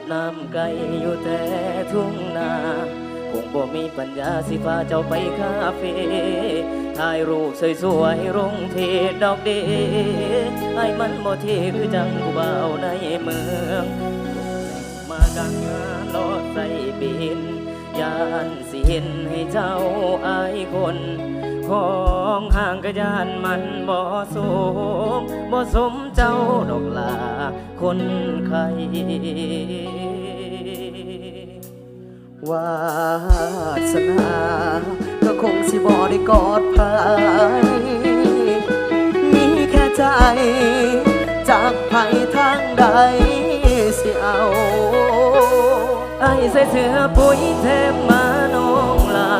บน้ำไกลอยู่แต่ทุ่งนาคงบ่มีปัญญาสิพาเจ้าไปคาเฟ่ถ่ายรูปสวยๆลงเพจดอกเดไอ้มันบ่เทคือจังผู้บ่าในเมืองมาดังงานลอดใส่บินยานสิเห็นให้เจ้าอายคนของห่างกระยานมันบ่สมบ่สมเจ้าดอกลา คนไข้วาสนาก็คงสิบอได้กอดภายมีแค่ใจ จากภัยทางใดสิเอาไอ้ใส่เสื้อปุ๋ยแทมมาน้องลา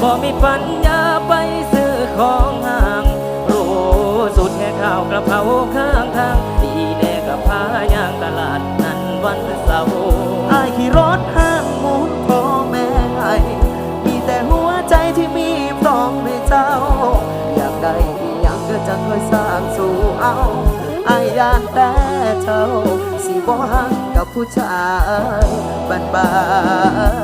บ่มีปัญญาไปซื้อของห่าง รู้สุดแค่ข้าวกระเพราข้างทางดีแน่ วันเสาร์อายขี่รถห้างมุนพ่อแม่ให้มีแต่หัวใจที่มีพร้อมให้เจ้า อยากได้อหยังก็จะคอยสร้างสู่เอาอายยานแต่เจ้า สิบ่หักกับผู้ชายบ้านบ้าน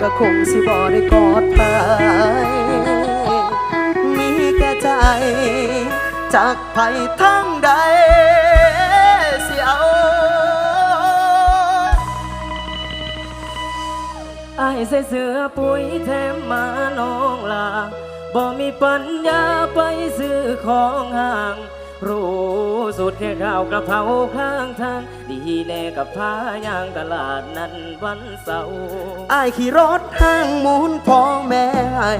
ก็คงสิบ่ได้กอดภายมีแก่ใจ จากภัยทั้งใดเสียวไอ้ใส่เสื้อปุ๋ยแถมมาน้องลาบ่มีปัญญาไปซื้อของห่าง รู้สุดแค่ข้าวกระเพราข้างทาง ดีแน่กับพายางตลาดนั้นวันเสาร์อายขี่รถห้างหมุนพ่อแม่ให้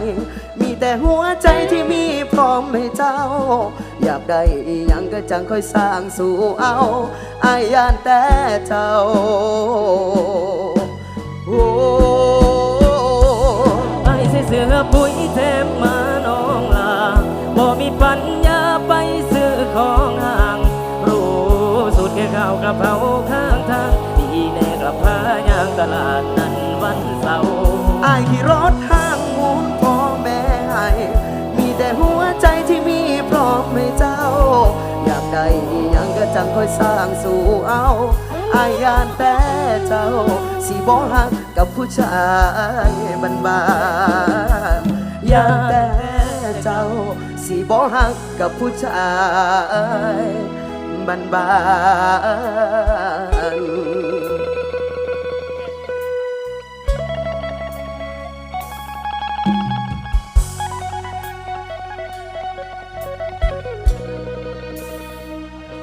มีแต่หัวใจที่มีพร้อมให้เจ้า อยากได้อหยังก็จังค่อยสร้างสู่เอาอายยานแต่เจ้าโอ้ไอ้ใส่เสื้อปุ๋ยแถมมาน้องลาบ่มีปัญญาไปซื้อ ของห่าง รู้สุดแค่ข้าวกระเพราข้างทางดีแน่กับพายางตลาดนั้นวันเสาร์อายขี่รถห้างหมุนพ่อแม่ให้มีแต่หัวใจที่มีพร้อมให้เจ้า อยากได้ยังก็จังค่อยสร้างสู่เอาอายยานแต่เจ้าสิบ่หักกับผู้ชายบ้านบานอยากแต่เจ้า สิบ่หักกับผู้ชายบ้านบ้าน